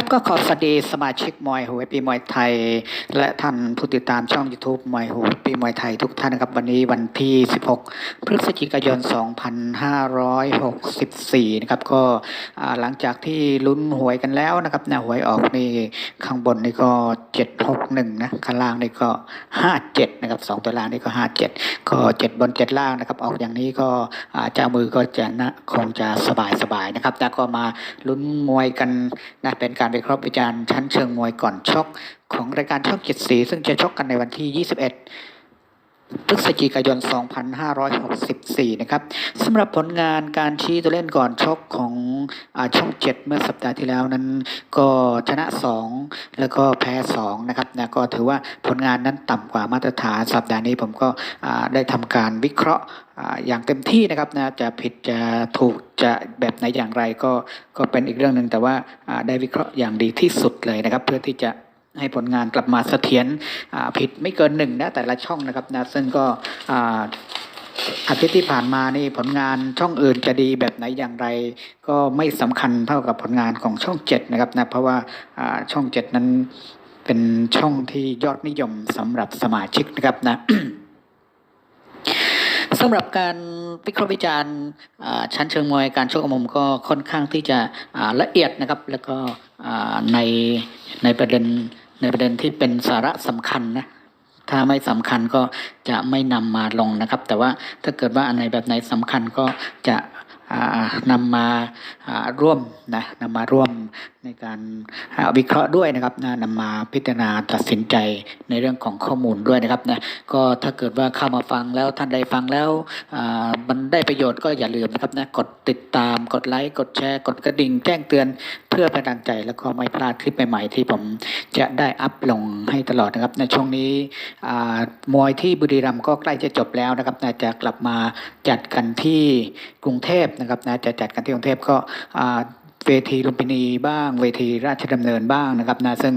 ครับก็ขอสวัสดีสมาชิกมวยหัวปีมวยไทย และท่านผู้ติดตามช่อง YouTube มวยหัวปีมวยไทยทุกท่านนะครับ วันนี้วันที่ 16 พฤศจิกายน 2564 นะครับ ก็หลังจากที่ลุ้นหวยกันแล้วนะครับนะหวยออกนี่ข้างบนนี่ก็ 761 นะ ข้างล่างนี่ก็ 57 นะครับสองตัวล่างนี่ก็ 57 ก็ 7 บน 7 ล่างนะครับ ออกอย่างนี้ก็เจ้ามือก็จะนะคงจะสบายสบายๆนะครับแล้วก็มาลุ้นมวยกันนะเป็นการวิเคราะห์วิจารณ์ชั้นเชิงมวยก่อนชกของรายการช่องเจ็ดสี ซึ่งจะชกกันในวันที่ 21 พฤศจิกายน 2564 นะครับสำหรับผลงานการชี้ตัวเล่นก่อนชกของอช่อง 7 เมื่อสัปดาห์ที่แล้วนั้น ก็ชนะ 2 แล้วก็แพ้ 2 นะครับนะก็ถือว่าผลงานนั้นต่ำกว่ามาตรฐานสัปดาห์นี้ผมก็ได้ทำการวิเคราะห์อย่างเต็มที่นะครับนะจะผิดจะถูกจะแบบไหนอย่างไรก็ก็เป็นอีกเรื่องหนึ่งแต่ว่าได้วิเคราะห์อย่างดีที่สุดเลยนะครับ เพื่อที่จะ ให้ผลงานกลับมาเสถียรผิดไม่เกินหนึ่งนะแต่ละช่องนะครับนะซึ่งก็อาทิตย์ที่ผ่านมานี่ผลงานช่องอื่นจะดีแบบไหนอย่างไร ก็ไม่สำคัญเท่ากับผลงานของช่องเจ็ดนะครับนะเพราะว่าอ่าช่องเจ็ดนั้นเป็นช่องที่ยอดนิยมสำหรับสมาชิกนะครับนะ สำหรับการวิเคราะห์วิจารณ์ชั้นเชิงมวยการชกมุมก็ค่อนข้างที่จะละเอียดนะครับ แล้วก็ในในประเด็นในประเด็นที่เป็นสาระสำคัญนะถ้าไม่สำคัญก็จะไม่นำมาลงนะครับ แต่ว่าถ้าเกิดว่าอันไหนแบบไหนสำคัญก็จะ นำมาร่วมนะนำมาร่วมในการาวิเคราะห์ด้วยนะครับนะนำมาพิจารณาตัดสินใจในเรื่องของข้อมูลด้วยนะครับนะก็ถ้าเกิดว่าเข้ามาฟังแล้วท่านใดฟังแล้วมันได้ประโยชน์ก็อย่าลืมนะครับนะกดติดตามกดไลค์กดแชร์ กดกระดิ่งแจ้งเตือนเพื่อเป็นกำลังใจแล้วก็ไม่พลาดคลิปใหม่ๆ ที่ผมจะได้อัพลงให้ตลอดนะครับ ในช่วงนี้อ่ามวยที่บุรีรัมย์ก็ใกล้จะจบแล้วนะครับนะจะกลับมาจัดกันที่กรุงเทพนะครับนะจะจัดกันที่กรุงเทพก็อ่า เวทีลุมพินีบ้าง เวทีราชดำเนินบ้างนะครับนะซึ่ง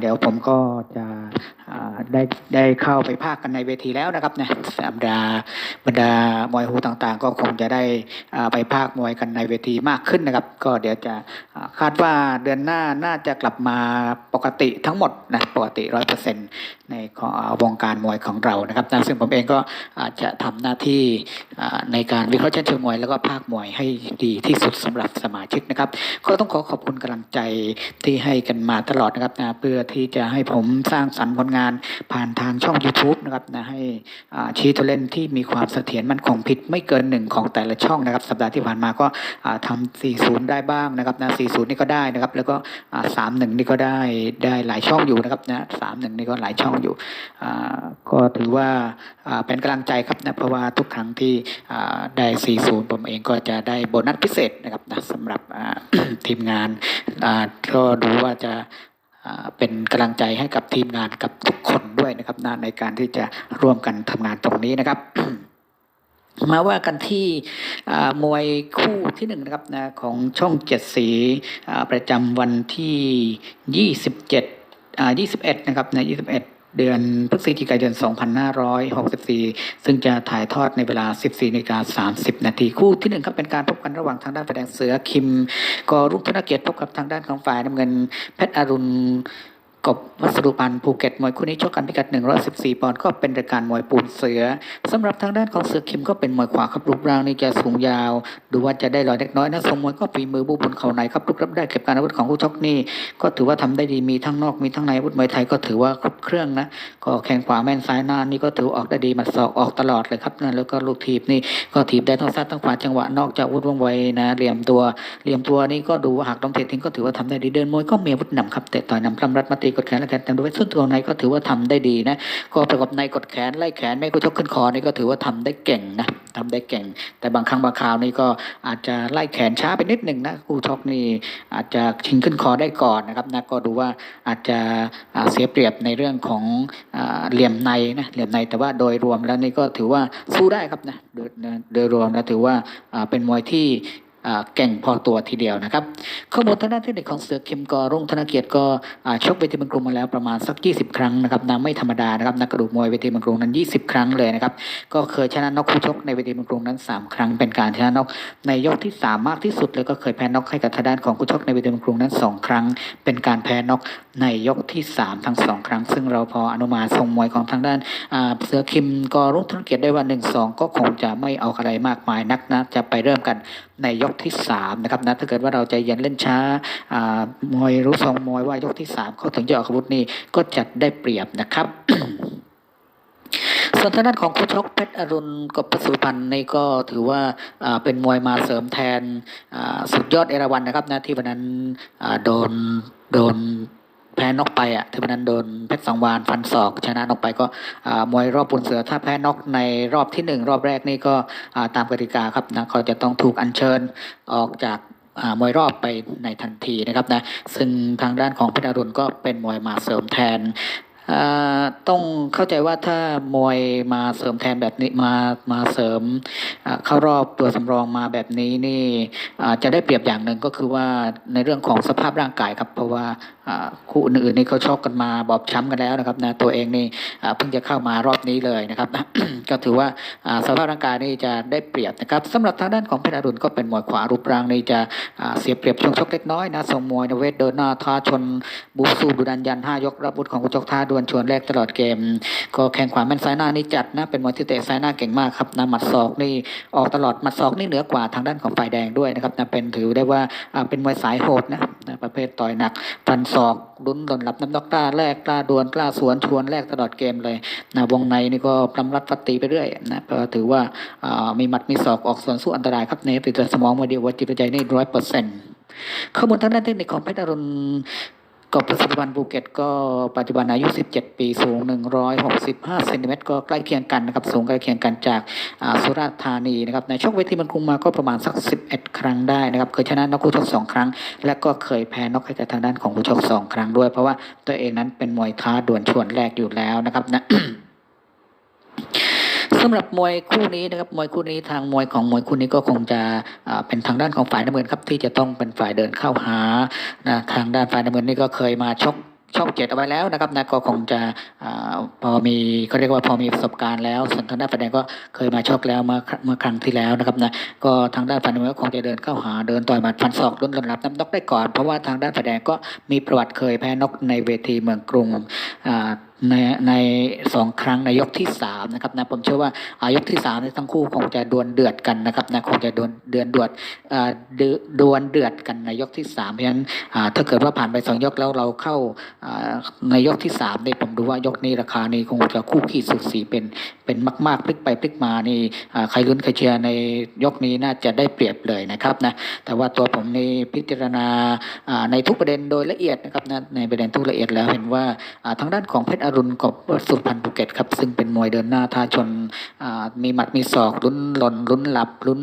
เดี๋ยวผมก็จะได้ได้เข้าไปภาคกันในเวทีแล้วนะครับนะบรรดาบรรดามวยฮูต่างๆ ก็คงจะได้อ่าไปภาคมวยกันในเวทีมากขึ้นนะครับ ก็เดี๋ยวจะคาดว่าเดือนหน้าน่าจะกลับมาปกติทั้งหมดนะปกติร้อยเปอร์เซ็นต์ในของอ่าวงการมวยของเรานะครับนะซึ่งผมเองก็อาจจะทำหน้าที่ในการวิเคราะห์เชิงเชิงมวย แล้วก็ภาคมวยให้ดีที่สุดสำหรับสมาชิกนะครับก็ต้องขอขอบคุณกำลังใจที่ให้กันมาตลอดนะครับนะเพื่อที่จะให้ผมสร้างสรรค์ผลงานผ่านทางช่อง YouTube นะครับนะให้อ่าชี้ตัวเล่นที่มีความเสถียรมั่นคงผิดไม่เกินหนึ่งของแต่ละช่องนะครับ สัปดาห์ที่ผ่านมาก็อ่าทำ40 ได้บ้างนะครับนะ40 นี่ก็ได้นะครับ แล้วก็อ่า31 นี่ก็ได้ได้หลายช่องอยู่นะครับนะ31 นี่ก็หลายช่องอยู่อ่าก็ถือว่าอ่าเป็นกำลังใจครับนะเพราะว่าทุกครั้งที่อ่าได้ 40 ผมเองก็จะได้โบนัสพิเศษนะครับนะสำหรับอ่าทีมงานก็ดูว่าจะเป็นกำลังใจให้กับทีมงานกับทุกคนด้วยนะครับนในการที่จะร่วมกันทำงานตรงนี้นะครับมาว่ากันที่มวยคู่ที่หนึ่งนะครับนะของช่องเจ็ดสีประจำวันที่ยี่สิบเจ็ดยี่สิบเอ็ดนะครับนะยี่สิบ เดือนพฤศจิกายน 2564 ซึ่งจะถ่ายทอดในเวลา 14นาฬิกา30 นาที คู่ที่หนึ่งครับ เป็นการพบกันระหว่างทางด้านฝ่ายแดงเสือคิม กอรุ่งธนเกียรติพบกับทางด้านของฝ่ายน้ำเงินเพชรอรุณ กบวัสดุพันธ์ภูเก็ตมวยคู่นี้ชกกันพิกัด 114 ปอนด์ก็เป็นรายการมวยปูนเสือสำหรับทางด้านของเสือคิมก็เป็นมวยขวาครับรูปร่างนี่จะสูงยาว ดูว่าจะได้ลอยเล็กน้อยนะทรงมวยก็ฝีมือบูบนเข่าในครับลุกรับได้เก็บการอาวุธของคู่ชกนี่ก็ถือว่าทำได้ดีมีทั้งนอกมีทั้งในอาวุธมวยไทยก็ถือว่าครบเครื่องนะก็แข้งขวาแม่นซ้ายหน้านี่ก็ถือออกได้ดีมัดศอกออกตลอดเลยครับนะแล้วก็ลูกทีบนี่ก็ถีบได้ทั้งซ้ายทั้งขวาจังหวะนอกจากอาวุธว่องไวนะเหลี่ยมตัวเหลี่ยมตัวนี่ก็ดูว่าหากต้องเททิ้งก็ถือว่าทำได้ดีเดินมวยก็มีอาวุธนำครับเตะต่อยนำพลำรัดมาตีกดแขนและแขนแต่ดูไว้ส่วนตัวในก็ถือว่าทำได้ดีนะก็ประกอบในกดแขนไล่แขนไม่ก็ชกขึ้นคอนี่ก็ถือว่าทำได้เก่งนะทำได้เก่ง แต่บางครั้งบางคราวนี่ก็อาจจะไล่แขนช้าไปนิดหนึ่งนะคู่ชกนี่อาจจะชิงขึ้นคอได้ก่อนนะครับนะก็ดูว่าอาจจะเสียเปรียบในเรื่องของเหลี่ยมในนะเหลี่ยมในแต่ว่าโดยรวมแล้วนี่ก็ถือว่าสู้ได้ครับนะโดยโดยรวมแล้วถือว่าเป็นมวยที่ เก่งพอตัวทีเดียวนะครับ ข้อมูลทางด้านเทคนิคของเสือคิมกอรุ่งธนเกียรติก็ชกเวทีมืองกรมาแล้วประมาณสัก 20 ครั้งนะครับนะไม่ธรรมดานะครับนักกระดูกมวยเวทีมืองกรนั้น 20 ครั้งเลยนะครับ ก็เคยชนะน็อกคู่ชกในเวทีมืองกรนั้น 3 ครั้งเป็นการชนะน็อกในยกที่ 3 มากที่สุดเลยก็เคยแพ้น็อกให้กับทางด้านของคู่ชกในเวทีมืองกรนั้น 2 ครั้ง เป็นการแพ้น็อกในยกที่ 3 ทั้ง 2 ครั้ง ซึ่งเราพออนุมาทรงมวยของทางด้านเสือคิมกอรุ่งธนเกียรติได้ว่า1-2 ก็คงจะไม่เอาอะไรมากมายนักนะจะไปเริ่มกัน ในยกที่3นะครับนะถ้าเกิดว่าเราใจเย็นเล่นช้าอ่ามวยรู้ทรงมวยว่ายกที่สามเขาถึงจะออกอาวุธนี่ก็จัดได้เปรียบนะครับส่วนทางด้านของคู่ชกเพชรอรุณกับปสุพันธ์นี่ก็ถือว่าอ่าเป็นมวยมาเสริมแทนอ่าสุดยอดเอราวันนะครับนะที่วันนั้นอ่าโดนโดน แพ้นอกไปอะเทมันันโดนเพชรสังวานฟันศอก ชนะนอกไปก็อ่ามวยรอบปุนเสือถ้าแพ้นอกในรอบที่หนึ่งรอบแรกนี่ก็ตามกติกาครับนะเขาจะต้องถูกอัญเชิญออกจากอ่ามวยรอบไปในทันทีนะครับนะซึ่งทางด้านของเพชรอรุณก็เป็นมวยมาเสริมแทน ต้องเข้าใจว่าถ้ามวยมาเสริมแทนแบบนี้มามาเสริมเข้ารอบตัวสำรองมาแบบนี้นี่จะได้เปรียบอย่างหนึ่งก็คือว่าในเรื่องของสภาพร่างกายครับ เพราะว่าคู่อื่นๆนี่เขาชกกันมาบอบช้ำกันแล้วนะครับนะตัวเองนี่เพิ่งจะเข้ามารอบนี้เลยนะครับ ก็ถือว่าสภาพร่างกายนี่จะได้เปรียบนะครับสำหรับทางด้านของเพชรอรุณก็เป็นมวยขวารูปร่างนี่จะเสียเปรียบช่วงชกเล็กน้อยนะทรงมวยนเวทเดินหน้าท้าชนบูสูดุดันยันห้ายกรับบุตของกุจกท้าด้วยลชวนแรกตลอดเกม ก็แข่งขวาแม่นซ้ายหน้านี่จัดนะ เป็นมวยที่เตะซ้ายหน้าเก่งมากครับนะหมัดศอกนี่ออกตลอดหมัดศอกนี่เหนือกว่าทางด้านของฝ่ายแดงด้วยนะครับนะเป็นถือได้ว่าเป็นมวยสายโหดนะประเภทต่อยหนักฟันศอกลุ้นหล่นหลับน้ำนอกกล้าแรกกล้าดวลกล้าสวนชวนแรกตลอดเกมเลยนะวงในนี่ก็ปลำรัดฟัดตีไปเรื่อยนะก็ถือว่าามีหมัดมีศอกออกสวนสู้อันตรายครับในติดตัวสมองมาเดียวว่าจิตวิจัยนี่ร้อยเปอร์เซ็นต์ข้อมูลทางด้านเทคนิคของเพชรอรุณ กอบประสิทธิบันภูเก็ตก็ปัจจุบันอายุ 17 ปีสูง 165เซนติเมตรก็ใกล้เคียงกันนะครับสูงใกล้เคียงกันจากาสุราษฎร์ธานีนะครับในช่วงเวทีมันคุมมาก็ประมาณสัก 11 ครั้งได้นะครับเคยชนะนักคู่ชกสองครั้ง และก็เคยแพ้นกให้กับทางด้านของคู่ชกสองครั้งด้วย เพราะว่าตัวเองนั้นเป็นมวยท้าดวลชวนแรกอยู่แล้วนะครับนะ สำหรับมวยคู่นี้นะครับมวยคู่นี้ทางมวยของมวยคู่นี้ก็คงจะเป็นทางด้านของฝ่ายน้ำเงินครับที่จะต้องเป็นฝ่ายเดินเข้าหานะทางด้านฝ่ายน้ำเงินนี่ก็เคยมาชกช่องเจ็ดเอาไว้แล้วนะครับนะก็คงจะอพอมีเขาเรียกว่าพอมีประสบการณ์แล้วส่วนทางด้านฝ่ายแดงก็เคยมาชกแล้วเมื่อเมื่อครั้งที่แล้วนะครับนะก็ทางด้านฝ่ายน้ำเงินก็คงจะเดินเข้าหาเดินต่อยหมัดฟันศอกลุ้นหล่นรับน้ำนกได้ก่อน เพราะว่าทางด้านฝ่ายแดงก็มีประวัติเคยแพ้นกในเวทีเมืองกรุงอ่า ในในสองครั้งในยกที่สามนะครับนะผมเชื่อว่าอายกที่สามเนี่ยทั้งคู่คงจะดวลเดือดกันนะครับนะคงจะดวลเดือนดวดอ่าเดือดวลเดือดกันในยกที่สามเพราะฉะนั้นอ่าถ้าเกิดว่าผ่านไปสองยกแล้วเราเข้าอ่าในยกที่สามเนี่ยผมดูว่ายกนี้ราคานี้คงจะคู่ขี้สุดสีเป็นเป็นมาก ๆ พลิกไปพลิกมานี่อ่าใครลุ้นใครเชียร์ในยกนี้น่าจะได้เปรียบเลยนะครับนะแต่ว่าตัวผมในพิจารณาอ่าในทุกประเด็นโดยละเอียดนะครับนะในประเด็นทุกละเอียดแล้วเห็นว่าอ่าทางด้านของเพชรรุณกบสุพรรณภูเก็ตครับ ซึ่งเป็นมวยเดินหน้าท่าชนมีหมัดมีศอกลุ้นหล่นลุ้นหลับลุ้น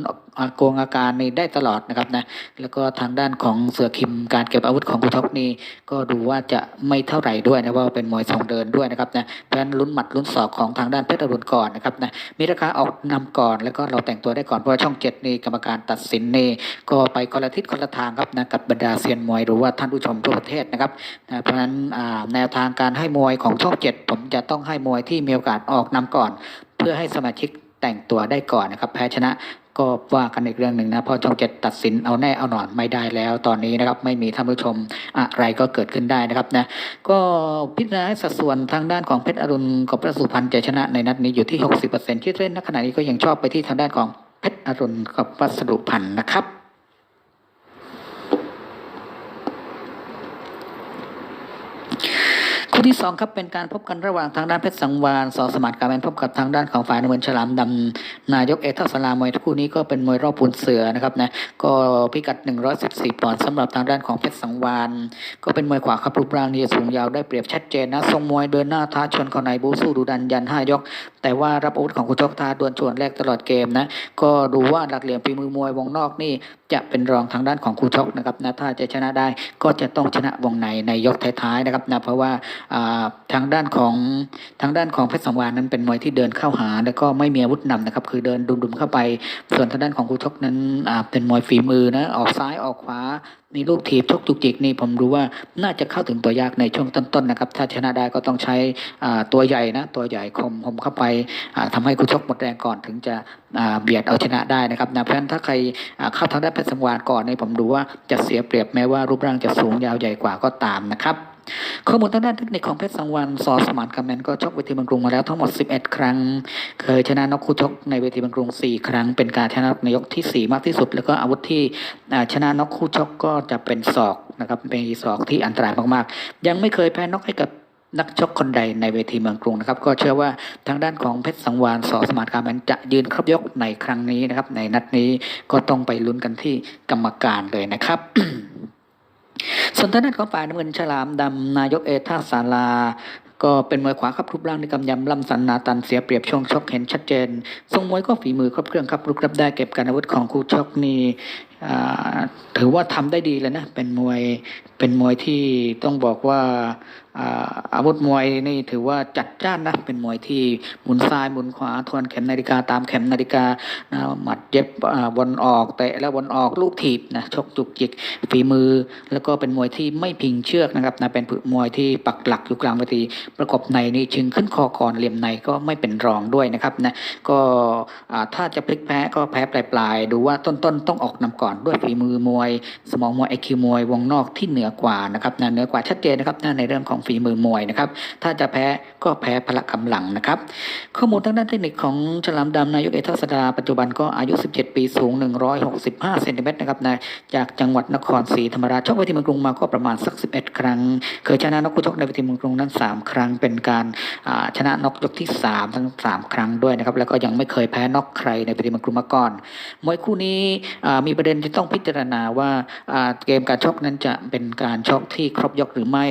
โกงอาการนี่ได้ตลอดนะครับนะแล้วก็ทางด้านของเสือคิมการเก็บอาวุธของกุทกนี่ก็ดูว่าจะไม่เท่าไหร่ด้วยนะว่าเป็นมวยทรงเดินด้วยนะครับนะเพราะฉะนั้นลุ้นหมัดลุ้นศอกของทางด้านเพชรอรุณก่อนนะครับนะมีราคาออกนำก่อน แล้วก็เราแต่งตัวได้ก่อนเพราะว่าช่องเจ็ดนี่กรรมการตัดสินนี่ก็ไปคนละทิศคนละทางครับนะกับบรรดาเซียนมวยหรือว่าท่านผู้ชมทั่วประเทศนะครับนะเพราะฉะนั้นแนวทางการให้มวยของช่องเจ็ดผมจะต้องให้มวยที่มีโอกาสออกนำก่อน เพื่อให้สมาชิกแต่งตัวได้ก่อนนะครับแพ้ชนะ ก็ว่ากันอีกเรื่องหนึ่งนะเพราะช่องเจ็ดตัดสินเอาแน่เอาหนอนไม่ได้แล้วตอนนี้นะครับไม่มีท่านผู้ชมอะไรก็เกิดขึ้นได้นะครับนะก็พิจารณาสัดส่วนทางด้านของเพชรอรุณกับพระสุพรรณจะชนะในนัดนี้อยู่ที่ 60%ที่เล่นณขณะนี้ก็ยังชอบไปที่ทางด้านของเพชรอรุณกับวัสดุพันธ์นะครับ คู่ที่สองครับเป็นการพบกันระหว่างทางด้านเพชรสังวานสอสมัติการแมนพบกับทางด้านของฝ่ายน้ำเงินฉลามดำนายกเอกท่าสลามวยคู่นี้ก็เป็นมวยรอบปูนเสือนะครับนะก็พิกัด 114ปอนด์สำหรับทางด้านของเพชรสังวานก็เป็นมวยขวาครับรูปร่างนี่สูงยาวได้เปรียบชัดเจนนะทรงมวยเดินหน้าท้าชนเข้าในบูสู้ดูดันยันห้ายก แต่ว่ารับอาวุธของคุณชกท้าดวลชวนแรกตลอดเกมนะก็ดูว่าหลักเหลี่ยมฝีมือมวยวงนอกนี่จะเป็นรองทางด้านของคูชกนะครับนะถ้าจะชนะได้ก็จะต้องชนะวงในในยกท้ายๆนะครับนะเพราะว่าทางด้านของทางด้านของเพชรสังวานนั้นเป็นมวยที่เดินเข้าหา แล้วก็ไม่มีอาวุธนำนะครับ คือเดินดุมๆเข้าไป ส่วนทางด้านของคูชกนั้นเป็นมวยฝีมือนะออกซ้ายออกขวามีลูกถีบชกจุกจิกนี่ผมรู้ว่าน่าจะเข้าถึงตัวยากในช่วงต้นๆนะครับ ถ้าชนะได้ก็ต้องใช้ตัวใหญ่นะตัวใหญ่คมคมเข้าไปอ่าทำให้คู่ชกหมดแรงก่อนถึงจะเบียดเอาชนะได้นะครับนะเพราะฉะนั้นถ้าใครเข้าทางด้านเพชรสังวานก่อนนี่ผมดูว่าจะเสียเปรียบแม้ว่ารูปร่างจะสูงยาวใหญ่กว่าก็ตามนะครับ ข้อมูลทางด้านเทคนิคของเพชรสังวานสอสมานคำแมนก็ชกเวทีบางกรุงมาแล้วทั้งหมด 11 ครั้ง เคยชนะนกคู่ชกในเวทีบางกรุง 4 ครั้ง เป็นการชนะในยกทีสี่ 4 มากที่สุด แล้วก็อาวุธที่ชนะนกคู่ชกก็จะเป็นศอกนะครับเป็นศอกที่อันตรายมากๆ ยังไม่เคยแพ้นกให้กับนักชกคนใดในเวทีเมืองกรุงนะครับ ก็เชื่อว่าทางด้านของเพชรสังวานสอสมานคำแมนจะยืนครบยกในครั้งนี้นะครับ ในนัดนี้ก็ต้องไปลุ้นกันที่กรรมการเลยนะครับ ส่วนทางด้านของฝ่ายน้ำเงินฉลามดำนายกเอท่าสาราก็เป็นมวยขวาครับรูปร่างในกำยำลำสันนาตันเสียเปรียบช่วงชกเห็นชัดเจน ทรงมวยก็ฝีมือครบเครื่องครับรุกรับได้เก็บการอาวุธของคู่ชกนี่ถือว่าทำได้ดีเลยนะ เป็นมวยเป็นมวยที่ต้องบอกว่า อาวุธมวยนี่ถือว่าจัดจ้านนะเป็นมวยที่หมุนซ้ายหมุนขวาทวนเข็มนาฬิกาตามเข็มนาฬิกานะหมัดเย็บอ่าวนออกเตะแล้ววนออกลูกถีบนะชกจุกจิกฝีมือ แล้วก็เป็นมวยที่ไม่พิงเชือกนะครับนะเป็นมวยที่ปักหลักอยู่กลางเวทีประกบในนี่ชึงขึ้นคอก่อนเหลี่ยมในก็ไม่เป็นรองด้วยนะครับนะก็ถ้าจะพลิกแพ้ก็แพ้ปลายๆดูว่าต้นๆต้องออกนำก่อนด้วยฝีมือมวย สมองมวยไอคิวมวย วงนอกที่เหนือกว่านะครับนะเหนือกว่าชัดเจนนะครับนะในเรื่องของฝีมือมวยนะครับ ถ้าจะแพ้ก็แพ้พละกำลังนะครับ ข้อมูลทางด้านเทคนิคของฉลามดำนายกเอทัศดาปัจจุบันก็อายุ 17 ปีสูง 165เซนติเมตรนะครับนะจากจังหวัดนครศรีธรรมราชชกเวทีเมืองกรุงมาก็ประมาณสัก 11 ครั้ง เคยชนะนกคู่ชกในเวทีเมืองกรุงนั้น 3 ครั้งเป็นการชนะนกยกที่ 3 ทั้ง 3 ครั้งด้วยนะครับ แล้วก็ยังไม่เคยแพ้นกใครในเวทีเมืองกรุงมาก่อนมวยคู่นี้มีประเด็นที่ต้องพิจารณาว่าอ่าเกมการชกนั้นจะเป็นการชกที่ครบยกหรือไม่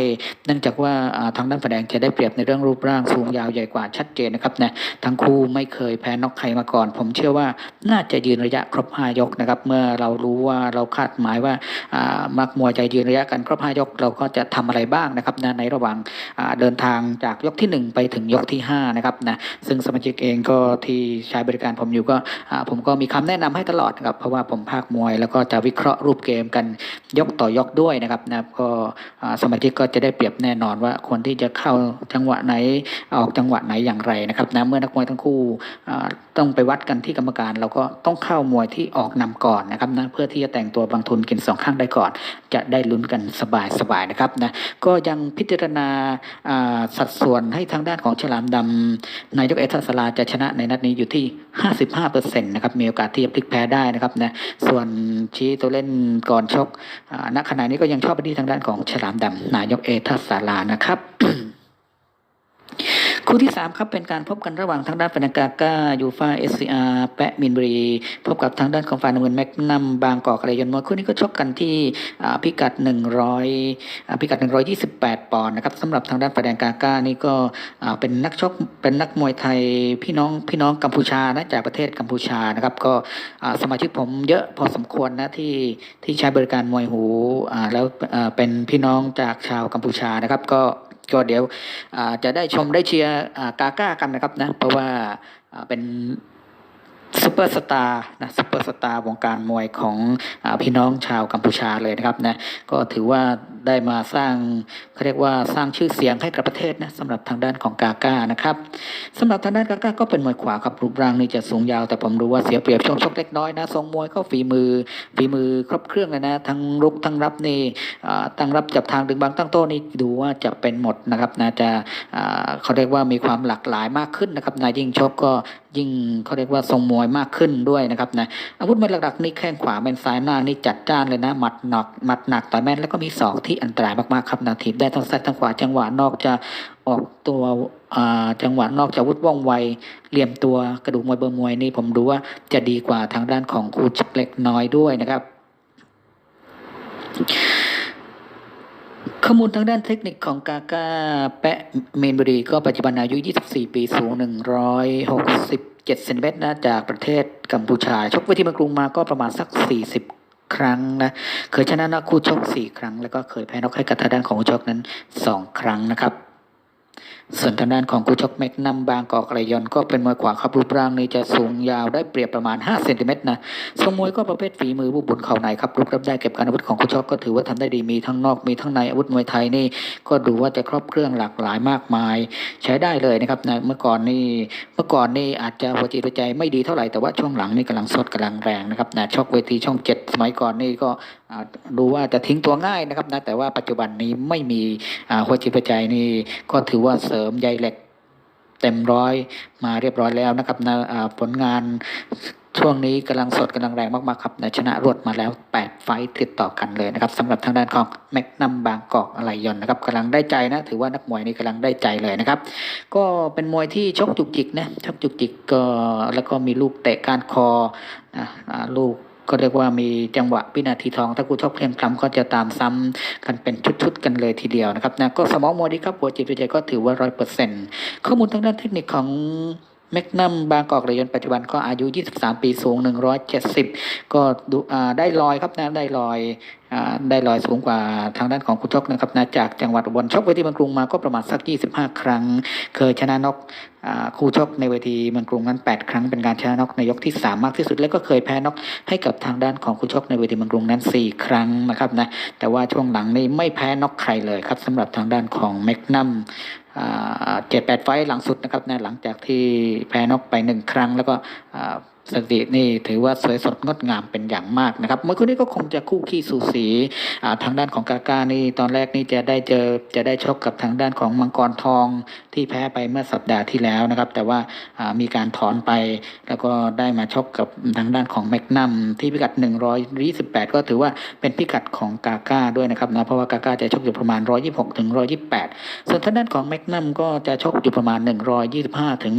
เนื่องจากว่า่าทางด้านฝ่ายแดงจะได้เปรียบในเรื่องรูปร่างสูงยาวใหญ่กว่าชัดเจนนะครับนะทั้งคู่ไม่เคยแพ้นอกใครมาก่อน ผมเชื่อว่าน่าจะยืนระยะครบ5ยกนะครับ เมื่อเรารู้ว่าเราคาดหมายว่ามักมวยใจยืนระยะกันครบ5ยกเราก็จะทำอะไรบ้างนะครับนะในระหว่างเดินทางจากยกที่ 1 ไปถึงยกที่5นะครับนะซึ่งสมาชิกเองก็ที่ใช้บริการผมอยู่ก็ผมก็มีคำแนะนำให้ตลอดนะครับเพราะว่าผมภาคมวย แล้วก็จะวิเคราะห์รูปเกมกันยกต่อยกด้วยนะครับนะก็สมาชิกก็จะได้เปรียบแน่นอนว่าคนที่จะเข้าจังหวะไหนออกจังหวะไหนอย่างไรนะครับนะเมื่อนักมวยทั้งคู่ต้องไปวัดกันที่กรรมการ เราก็ต้องเข้ามวยที่ออกนำก่อนนะครับนะเพื่อที่จะแต่งตัวบางทุนกินสองข้างได้ก่อน จะได้ลุ้นกันสบายๆนะครับนะก็ยังพิจารณาสัดส่วนให้ทางด้านของฉลามดำนายกเอทัสลาจะชนะในนัดนี้อยู่ที่ 55%นะครับมีโอกาสที่จะพลิกแพ้ได้นะครับนะส่วนชี้ตัวเล่นก่อนชกณขณะนี้ก็ยังชอบไปที่ทางด้านของฉลามดำนายกเอทัสลานะครับ คู่ที่ 3 ครับเป็นการพบกันระหว่างทางด้านฟนากาก้ายูฟาเอสซีอาร์แปะมินบุรี พบกับทางด้านของฝ่ายน้ำเงินแมกนัมบางกอกอะไรยน์มวยคู่นี้ก็ชกกันที่พิกัด 100อ่าพิกัด 128 ปอนด์นะครับสำหรับทางด้านฝ่ายแดงกาก้านี่ก็เป็นนักชกเป็นนักมวยไทยพี่น้องพี่น้องกัมพูชานะจากประเทศกัมพูชานะครับก็สมาชิกผมเยอะพอสมควรนะที่ที่ใช้บริการมวยหูแล้วเป็นพี่น้องจากชาวกัมพูชานะครับก็ ก็เดี๋ยวจะได้ชมได้เชียร์กาก้ากันนะครับนะเพราะว่าเป็นซูเปอร์สตาร์นะซูเปอร์สตาร์วงการมวยของอพี่น้องชาวกัมพูชาเลยนะครับนะก็ถือว่า ได้มาสร้างเขาเรียกว่าสร้างชื่อเสียงให้กับประเทศนะสำหรับทางด้านของกาก้านะครับสำหรับทางด้านกาก้าก็เป็นมวยขวาครับรูปร่างนี่จะสูงยาวแต่ผมรู้ว่าเสียเปรียบช่วงชกเล็กน้อยนะทรงมวยก็ฝีมือฝีมือครบเครื่องเลยนะทั้งรุกทั้งรับนี่ตั้งรับจับทางดึงบางตั้งโต้นี่ดูว่าจะเป็นหมดนะครับนะจะเขาเรียกว่ามีความหลากหลายมากขึ้นนะครับนะยิ่งชกก็ยิ่งเขาเรียกว่าทรงมวยมากขึ้นด้วยนะครับนะอาวุธมวยหลักๆนี่แข้งขวาเป็นซ้ายหน้านี่จัดจ้านเลยนะหมัดหนักหมัดหนักต่อยแม่นแล้วก็มีศอกที่อันตรายมากๆครับนะทีบได้ทั้งซ้ายทั้งขวาจังหวะนอกจะออกตัวอ่าจังหวะนอกจะวุฒิว่องไวเหลี่ยมตัวกระดูกมวยเบอร์มวยนี่ผมดูว่าจะดีกว่าทางด้านของครูชักเล็กน้อยด้วยนะครับข้อมูลทางด้านเทคนิคของกาก้าแปะเมนบุรีก็ปัจจุบันอายุ 24 ปีสูง 167เซนติเมตรนะจากประเทศกัมพูชา ชกเวทีเมืองกรุงมาก็ประมาณสัก 40 ครั้งนะเคยชนะน็อกคู่ชกสี่ครั้ง แล้วก็เคยแพ้นอกให้กับทางด้านของคู่ชกนั้นสองครั้งนะครับ ส่วนทางด้านของคู่ชกแม็กนัมบางกอกไรยอนก็เป็นมวยขวาครับรูปร่างนี้จะสูงยาวได้เปรียบประมาณ5เซนติเมตรนะทรงมวยก็ประเภทฝีมือผู้บุญเข่าในครับรูปรับได้เก็บการอาวุธของคู่ชกก็ถือว่าทำได้ดีมีทั้งนอกมีทั้งในอาวุธมวยไทยนี่ก็ดูว่าจะครอบเครื่องหลากหลายมากมาย ใช้ได้เลยนะครับนะเมื่อก่อนนี่เมื่อก่อนนี่อาจจะหัวจิตหัวใจไม่ดีเท่าไหร่แต่ว่าช่วงหลังนี่กำลังสดกำลังแรงนะครับนะชกเวทีช่องเจ็ดสมัยก่อนนี่ก็ดูว่าจะทิ้งตัวง่ายนะครับนะแต่ว่าปัจจุบันนี้ไม่มีหัวจิตหัวใจนี่ก็ถือว่าเสริมใยเหล็กเต็มร้อยมาเรียบร้อยแล้วนะครับนะผลงานช่วงนี้กำลังสดกำลังแรงมากๆครับนะชนะรวดมาแล้ว 8 ไฟต์ติดต่อกันเลยนะครับสำหรับทางด้านของแม็กนัมบางกอกอะไรยนนะครับกำลังได้ใจนะ ถือว่านักมวยนี่กำลังได้ใจเลยนะครับ ก็เป็นมวยที่ชกจุกจิกนะชกจุกจิกก็แล้วก็มีลูกเตะกานคอนะลูก ก็เรียกว่ามีจังหวะวินาทีทอง ถ้ากูชอบเพลียงคำก็จะตามซ้ำกันเป็นชุดๆกันเลยทีเดียวนะครับนะก็สมองมวยดีครับหัวจิตหัวใจก็ถือว่าร้อยเปอร์เซ็นต์ข้อมูลทางด้านเทคนิคของ แมกนัมบางกอกเรยนปัจจุบันก็อายุ 23 ปีสูง 170 ก็ดูได้ลอยครับนะได้ลอยอได้ลอยสูงกว่าทางด้านของคุณชกนะครับนะจากจังหวัดอุบลชกเวทีเมืองกรุงมาก็ประมาณสัก 25 ครั้ง เคยชนะนกอ่าคู่ชกในเวทีเมืองกรุงนั้น 8 ครั้งเป็นการชนะนกในยกที่ 3 มากที่สุด แล้วก็เคยแพ้นกให้กับทางด้านของคู่ชกในเวทีเมืองกรุงนั้น 4 ครั้งนะครับนะแต่ว่าช่วงหลังนี้ไม่แพ้นกใครเลยครับสำหรับทางด้านของแมกนัม เจ็ดแปดไฟล์หลังสุดนะครับนะหลังจากที่แพ้นอกไปหนึ่งครั้ง แล้วก็ สถิตินี่ถือว่าสวยสดงดงามเป็นอย่างมากนะครับเมวยคู่นี้ก็คงจะคู่ขี้สูสีอ่าทางด้านของกาก้านี่ตอนแรกนี่จะได้เจอจะได้ชกกับทางด้านของมังกรทองที่แพ้ไปเมื่อสัปดาห์ที่แล้วนะครับ แต่ว่าอ่ามีการถอนไป แล้วก็ได้มาชกกับทางด้านของแมกนัมที่พิกัด 128 ก็ถือว่าเป็นพิกัดของกาก้าด้วยนะครับนะเพราะว่ากาก้าจะชกอยู่ประมาณ 126ถึง128 ส่วนทางด้านของแมกนัมก็จะชกอยู่ประมาณ 125ถึง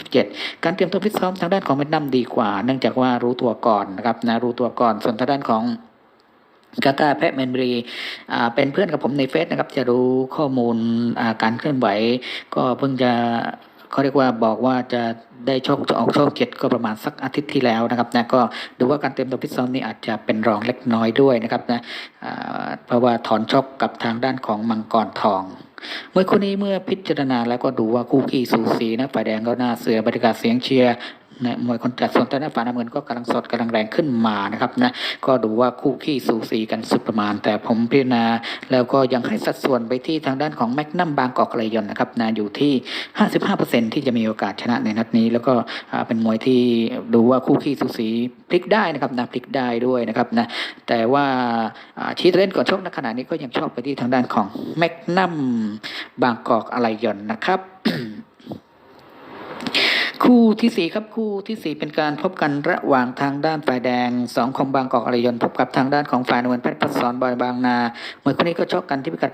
127 การเตรียมตัวฟิตซ้อมทางด้านของแมกนัมดีกว่า เนื่องจากว่ารู้ตัวก่อนนะครับนะรู้ตัวก่อนส่วนทางด้านของกาตาแพะแมนบรีเป็นเพื่อนกับผมในเฟซนะครับ จะรู้ข้อมูลการเคลื่อนไหว ก็เพิ่งจะเขาเรียกว่าบอกว่าจะได้โชคจะออกโชคเจ็ดก็ประมาณสักอาทิตย์ที่แล้วนะครับนะก็ดูว่าการเตรียมตัวฟิตซ้อมนี่อาจจะเป็นรองเล็กน้อยด้วยนะครับนะเพราะว่าถอนชกกับทางด้านของมังกรทองเมื่อคู่นี้เมื่อพิจารณาแล้วก็ดูว่าคู่ขี้สูสีนะฝ่ายแดงก็น่าเสือบรรยากาศเสียงเชียร์ นะมวยคนจัดส่วนทางด้านฝ่ายน้ำเงินก็กำลังสดกำลังแรงขึ้นมานะครับนะก็ดูว่าคู่ขี้สูสีกันสุดประมาณ แต่ผมพิจารณาแล้วก็ยังให้สัดส่วนไปที่ทางด้านของแมกนัมบางกอกไรยนนะครับนะอยู่ที่ 55%ที่จะมีโอกาสชนะในนัดนี้ แล้วก็เป็นมวยที่ดูว่าคู่ขี้สูสีพลิกได้นะครับนะพลิกได้ด้วยนะครับนะแต่ว่าชี้เล่นก่อนชกในขณะนี้ก็ยังชอบไปที่ทางด้านของแมกนัมบางกอกอะไรยนนะครับ คู่ที่สี่ครับคู่ที่สี่เป็นการพบกันระหว่างทางด้านฝ่ายแดงสองคมบางกอกอรยนพบกับทางด้านของฝ่ายนวลเพชรพัฒสอนบอยบางนามวยคู่นี้ก็ชกกันที่พิกัด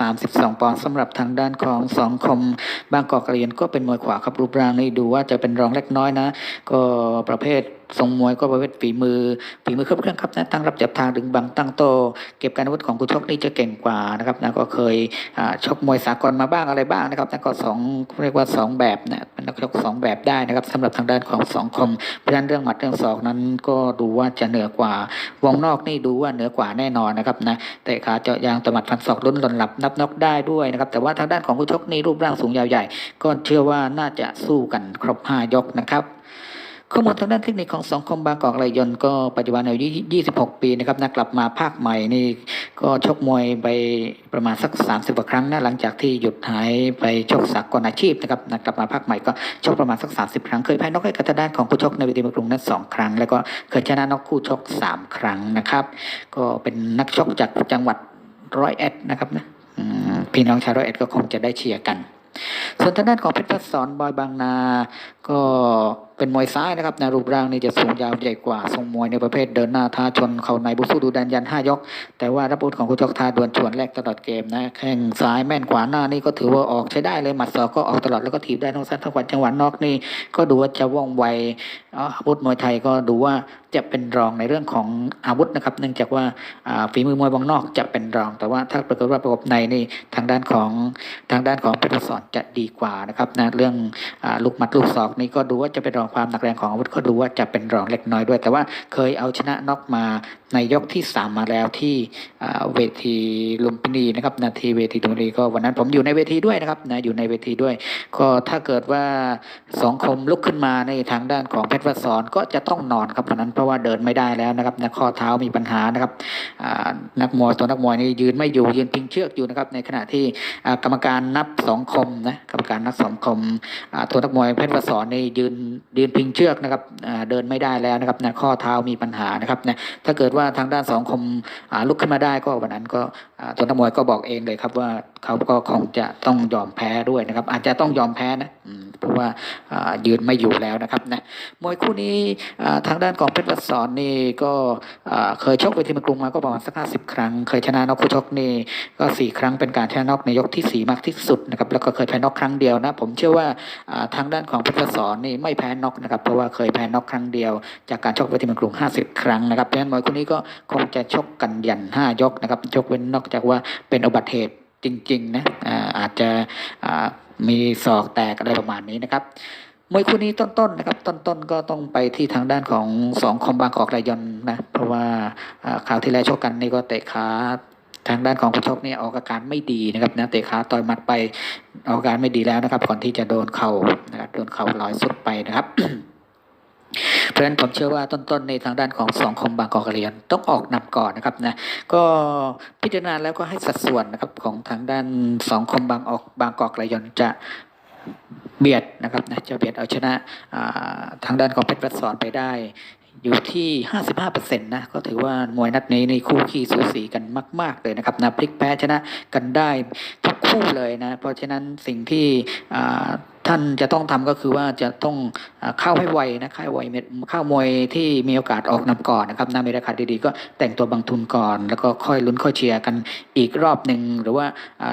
132 ปอนด์สำหรับทางด้านของสองคมบางกอกอรยนก็เป็นมวยขวาครับรูปร่างนี่ดูว่าจะเป็นรองเล็กน้อยนะ ก็ประเภท ทรงมวยก็ประเภทฝีมือฝีมือครบเครื่องครับนะตั้งรับจับทางดึงบังตั้งโต เก็บการอาวุธของคู่ชกนี่จะเก่งกว่านะครับนะก็เคยชกมวยสากลมาบ้างอะไรบ้างนะครับนะก็สองเรียกว่าสองแบบนะเป็นนักชกสองแบบได้นะครับสำหรับทางด้านของสองคมเพราะฉะนั้นเรื่องหมัดเรื่องศอกนั้นก็ดูว่าจะเหนือกว่าวงนอกนี่ดูว่าเหนือกว่าแน่นอนนะครับนะแต่ขาเจาะยางตะหมัดฟันศอกลุ้นหล่นหลับนับนอกได้ด้วยนะครับแต่ว่าทางด้านของคู่ชกนี่รูปร่างสูงยาวใหญ่ ก็เชื่อว่าน่าจะสู้กันครบหายกนะครับ ข้อมูลทางด้านเทคนิคของสองคมบางกอกไรยนก็ปัจจุบันอายุ 26 ปีนะครับนะกลับมาภาคใหม่นี่ก็ชกมวยไปประมาณสัก 30กว่าครั้งนะหลังจากที่หยุดหายไปชกสากลอาชีพนะครับนะกลับมาภาคใหม่ก็ชกประมาณสัก 30 ครั้งเคยแพ้นอกให้กับทางด้านของคู่ชกในเวทีมกรุงนั้นสองครั้ง แล้วก็เคยชนะนอกคู่ชก 3 ครั้งนะครับ ก็เป็นนักชกจากจังหวัดร้อยเอ็ดนะครับนะพี่น้องชาวร้อยเอ็ดก็คงจะได้เชียร์กันส่วนทางด้านของเพชรพัฒสอนบอยบางนา ก็เป็นมวยซ้ายนะครับในรูปร่างนี่จะสูงยาวใหญ่กว่าทรงมวยในประเภทเดินหน้าท้าชนเข่าในบุษดูดันยันห้ายก แต่ว่ารับอาวุธของคุณจอกทาดวลชวนแรกตลอดเกมนะแข้งซ้ายแม่นขวาหน้านี่ก็ถือว่าออกใช้ได้เลยหมัดศอกก็ออกตลอดแล้วก็ถีบได้ทั้งสั้นทั้งขวัญจังหวะนอกนี่ก็ดูว่าจะว่องไวอาวุธมวยไทยก็ดูว่าจะเป็นรองในเรื่องของอาวุธนะครับ เนื่องจากว่าฝีมือมวยวงนอกจะเป็นรอง แต่ว่าถ้าปรากฏว่าประกบในนี่ทางด้านของทางด้านของเพชรพัฒสอนจะดีกว่านะครับนะเรื่องอลูกหมัดลูกศอกนี่ก็ดูว่าจะเป็นรองความหนักแรงของอาวุธก็ดูว่าจะเป็นรองเล็กน้อยด้วย แต่ว่าเคยเอาชนะน็อกมาในยกที่สามมาแล้วที่เวทีลุมพินีนะครับนาทีเวทีลุมพินีก็วันนั้นผมอยู่ในเวทีด้วยนะครับนะอยู่ในเวทีด้วย ก็ถ้าเกิดว่าสองคมลุกขึ้นมาในทางด้านของเพชรวสอนก็จะต้องนอนครับวันนั้นเพราะว่าเดินไม่ได้แล้วนะครับนะข้อเท้ามีปัญหานะครับนักมวยตัวนักมวยนี่ยืนไม่อยู่ยืนพิงเชือกอยู่นะครับในขณะที่กรรมการนับสองคมนะกรรมการนับสองคมตัวนักมวยเพชรวสอนนี่ยืนยืนพิงเชือกนะครับเดินไม่ได้แล้วนะครับนะข้อเท้ามีปัญหานะครับนะถ้าเกิดว่าทางด้านสองคมลุกขึ้นมาได้ก็วันนั้นก็ตัวนักมวยก็บอกเองเลยครับว่าเขาก็คงจะต้องยอมแพ้ด้วยนะครับ อาจจะต้องยอมแพ้นะ เพราะว่าายืนไม่อยู่แล้วนะครับนะมวยคู่นี้ทางด้านของเพชรวสอนนี่ก็เคยชกเวทีเมืองกรุงมาก็ประมาณสักห้าสิบครั้ง เคยชนะน็อกคู่ชกนี่ก็สี่ครั้งเป็นการชนะน็อกในยกที่สี่มากที่สุดนะครับแล้วก็เคยแพ้น็อกครั้งเดียวนะผมเชื่อว่าาทางด้านของเพชรวสอนนี่ไม่แพ้น็อกนะครับเพราะว่าเคยแพ้น็อกครั้งเดียว จากการชกเวทีเมืองกรุง50ครั้งนะครับเพราะฉะนั้นมวยคู่นี้ก็คงจะชกกันยัน5ยกนะครับยกเว้นนอกจากว่าเป็นอุบัติเหตุจริงๆนะอาจจะ มีศอกแตกอะไรประมาณนี้นะครับมวยคู่นี้ต้นๆนะครับ ต้นๆก็ต้องไปที่ทางด้านของสองคอมบางกอกไรยอนนะ เพราะว่าข่าวที่แล้วชกกันนี่ก็เตะขาทางด้านของผู้ชกเนี่ยออกอาการไม่ดีนะครับนะเตะขาต่อยมัดไปออกอาการไม่ดีแล้วนะครับ ก่อนที่จะโดนเข่านะครับโดนเข่าลอยสุดไปนะครับ เพราะฉะนั้นผมเชื่อว่าต้นๆในทางด้านของสองคมบางกอกเรียนต้องออกนำก่อนนะครับนะก็พิจารณาแล้วก็ให้สัดส่วนนะครับของทางด้านสองคมบางออกบางกอกเระยนจะเบียดนะครับนะจะเบียดเอาชนะทางด้านของเพชรประสอนไปได้อยู่ที่ 55%นะ ก็ถือว่ามวยนัดนี้ในคู่ขี้สูสีกันมาก ๆ เลยนะครับนะพลิกแพ้ชนะกันได้ทุก คู่เลยนะ เพราะฉะนั้นสิ่งที่ท่านจะต้องทำก็คือว่าจะต้องเข้าให้ไวนะเข้าไวเม็ดเข้ามวยที่มีโอกาสออกนำก่อนนะครับนามีราคาดีๆก็แต่งตัวบางทุนก่อน แล้วก็ค่อยลุ้นค่อยเชียร์กันอีกรอบหนึ่งหรือว่า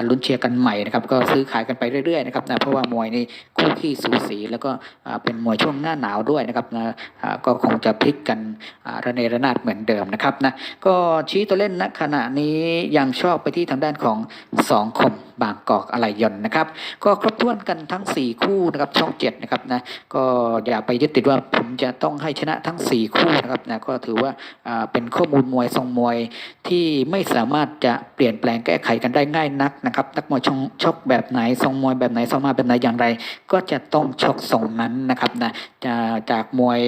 ลุ้นเชียร์กันใหม่นะครับก็ซื้อขายกันไปเรื่อยๆนะครับนะเพราะว่ามวยนี่คู่ขี้สูสีแล้วก็เป็นมวยช่วงหน้าหนาวด้วยนะครับนะก็คงจะพลิกกันระเนระนาดเหมือนเดิมนะครับนะก็ชี้ตัวเล่นณขณะนี้ยังชอบไปที่ทางด้านของสองคม บางกอกอะไรยนนะครับ ก็ครบถ้วนกันทั้ง 4 คู่นะครับช่องเจ็ดนะครับนะก็อย่าไปยึดติดว่าผมจะต้องให้ชนะทั้ง 4 คู่นะครับนะก็ถือว่าเป็นข้อมูลมวยทรงมวยที่ไม่สามารถจะเปลี่ยนแปลงแก้ไขกันได้ง่ายนักนะครับนักมวยชงชกแบบไหนทรงมวยแบบไหนทรงมาแบบไหนอย่างไร ก็จะต้องชกทรงนั้นนะครับนะจะจากมวย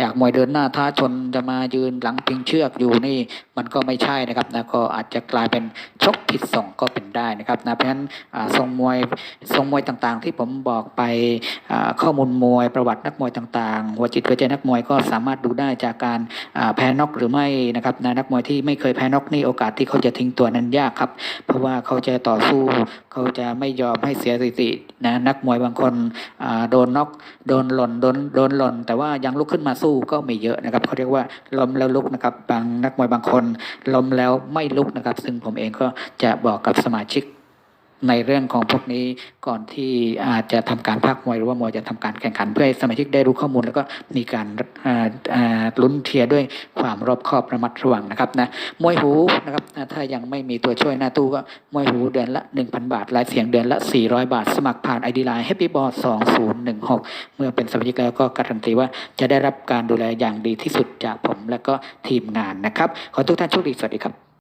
จากมวยเดินหน้าท้าชนจะมายืนหลังพิงเชือกอยู่นี่มันก็ไม่ใช่นะครับนะก็อาจจะกลายเป็นชกผิดทรงก็เป็นได้นะครับนะราะฉะนั้นทรงมวยทรงมวยต่างๆ ที่ผมบอกไปข้อมูลมวยประวัตินักมวยต่างๆหัวจิตหัวใจนักมวยก็สามารถดูได้จากการแพ้น็อกหรือไม่นะครับนะนักมวยที่ไม่เคยแพ้น็อกนี่โอกาสที่เขาจะทิ้งตัวนั้นยากครับ เพราะว่าเขาจะต่อสู้ เขาจะไม่ยอมให้เสียสตินะนักมวยบางคนโดนน็อกโดนหล่นโดนโดนหล่น แต่ว่ายังลุกขึ้นมาสู้ก็ไม่เยอะนะครับเขาเรียกว่าล้มแล้วลุกนะครับบางนักมวยบางคนล้มแล้วไม่ลุกนะครับ ซึ่งผมเองก็จะบอกกับสมาชิก ในเรื่องของพวกนี้ก่อนที่อาจจะทำการพักมวยหรือว่ามวยจะทำการแข่งขัน เพื่อให้สมาชิกได้รู้ข้อมูล แล้วก็มีการลุ้นเทียร์ด้วยความรอบคอบระมัดระวังนะครับนะมวยหูนะครับถ้ายังไม่มีตัวช่วยหน้าตู้ก็มวยหูเดือนละ 1,000 บาทรายเสียงเดือนละ 400 บาท สมัครผ่านไอดีไลน์ Happy Ball 2016 เมื่อเป็นสมาชิกแล้วก็การันตีว่าจะได้รับการดูแลอย่างดีที่สุดจากผมและก็ทีมงานนะครับ ขอทุกท่านโชคดีสวัสดีครับ